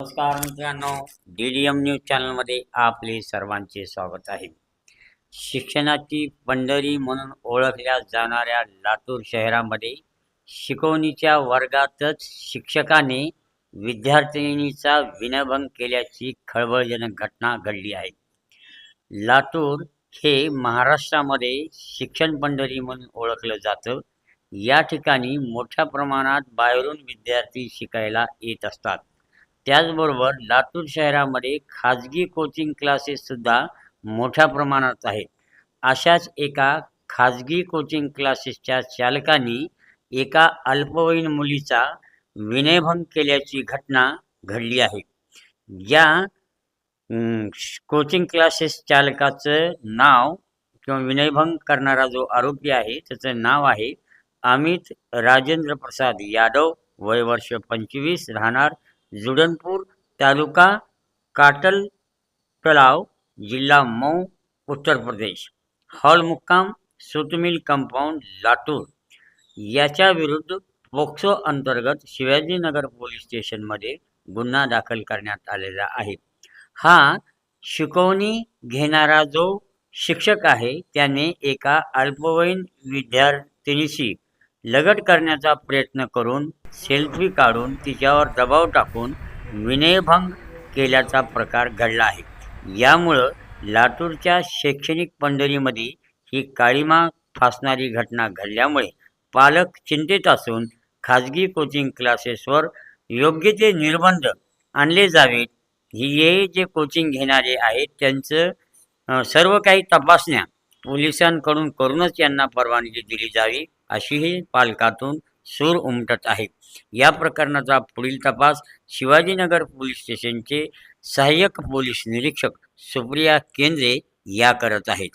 नमस्कार मित्रांनो D D M news चॅनलमध्ये आपले सर्वांचे स्वागत आहे. शिक्षणाची पंढरी म्हणून ओळखल्या जाणाऱ्या लातूर शहरामध्ये शिकवणीच्या वर्गातच शिक्षकाने विद्यार्थिनीचा विनयभंग केल्याची खळबळजनक घटना घडली आहे. लातूर हे महाराष्ट्रामध्ये शिक्षण पंढरी म्हणून ओळखलं जातं. या ठिकाणी मोठ्या प्रमाणात बाहेरून विद्यार्थी शिकायला येत असतात. त्याचबरोबर लातूर शहरामध्ये खाजगी कोचिंग क्लासेससुद्धा मोठ्या प्रमाणात आहेत. अशाच एका खाजगी कोचिंग क्लासेसच्या चालकांनी एका अल्पवयीन मुलीचा विनयभंग केल्याची घटना घडली आहे. या श- कोचिंग क्लासेस चालकाचं नाव किंवा विनयभंग करणारा जो आरोपी आहे त्याचं नाव आहे अमित राजेंद्र प्रसाद यादव. वय वर्ष पंचवीस राहणार जुडनपूर तालुका काटल तलाव जिल्हा मऊ उत्तर प्रदेश। हॉल मुक्काम सुतमिल कंपाऊंड लातूर। याच्या विरुद्ध पोक्सो अंतर्गत शिवाजीनगर पोलीस स्टेशनमध्ये गुन्हा दाखल करण्यात आलेला आहे. हा शिकवणी घेणारा जो शिक्षक आहे त्याने एका अल्पवयीन विद्यार्थिनीशी लगट करण्याचा प्रयत्न करून सेल्फी काढून तिच्यावर दबाव टाकून विनयभंग केल्याचा प्रकार घडला आहे. यामुळं लातूरच्या शैक्षणिक पंढरीमध्ये ही काळीमा फासणारी घटना घडल्यामुळे पालक चिंतेत असून खाजगी कोचिंग क्लासेसवर योग्य ते निर्बंध आणले जावेत. हे जे कोचिंग घेणारे आहेत त्यांचं सर्व काही तपासण्या पोलिसांकडून करूनच यांना परवानगी दिली जावी अशीही पालकातून सूर उमटत आहे. या प्रकरणाचा पुढील तपास शिवाजीनगर पोलीस स्टेशनचे सहाय्यक पोलीस निरीक्षक सुप्रिया केंद्रे या करत आहेत.